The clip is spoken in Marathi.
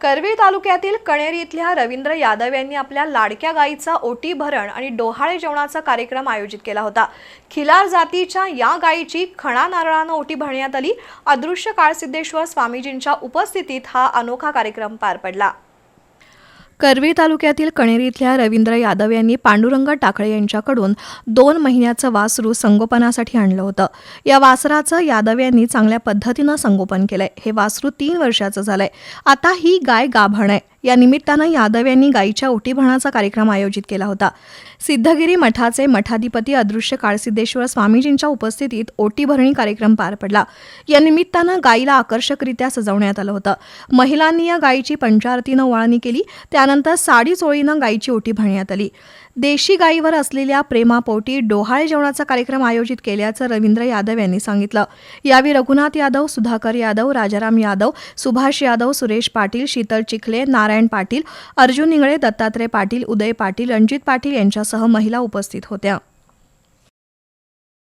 करवीर तालुक्यातील कणेरी इथल्या रवींद्र यादव यांनी आपल्या लाडक्या गायीचा ओटी भरण आणि डोहाळे जेवणाचा कार्यक्रम आयोजित केला होता. खिलार जातीच्या या गायीची खणा नारळानं ओटी भरण्यात आली. अदृश्य काळसिद्धेश्वर स्वामीजींच्या उपस्थितीत हा अनोखा कार्यक्रम पार पडला. करवी तालुक्यातील कणेरी इथल्या रवींद्र यादव यांनी पांडुरंग टाकळे यांच्याकडून दोन महिन्याचं वासरू संगोपनासाठी आणलं होतं. या वासराचं यादव यांनी चांगल्या पद्धतीनं संगोपन केलंय. हे वासरू तीन वर्षाचं झालंय. आता ही गाय गाभण आहे. या निमित्तानं यादव यांनी गायीच्या ओटीभरणाचा कार्यक्रम आयोजित केला होता. सिद्धगिरी मठाचे मठाधिपती अदृश्य काळसिद्धेश्वर स्वामीजींच्या उपस्थितीत ओटीभरणी कार्यक्रम पार पडला. या निमित्तानं गायीला आकर्षकरित्या सजवण्यात आलं होतं. महिलांनी या गायीची पंचारतीनं ओळणी केली. त्यानंतर साडी चोळीनं गायीची ओटी भरण्यात आली. देशी गायीवर असलेल्या प्रेमापोटी डोहाळे जेवणाचा कार्यक्रम आयोजित केल्याचं रवींद्र यादव यांनी सांगितलं. यावेळी रघुनाथ यादव सुधाकर यादव राजाराम यादव सुभाष यादव सुरेश पाटील शीतल चिखले नारायण पाटील अर्जुन इंगळे दत्तात्रय पाटील उदय पाटील रणजित पाटील यांच्यासह महिला उपस्थित होत्या.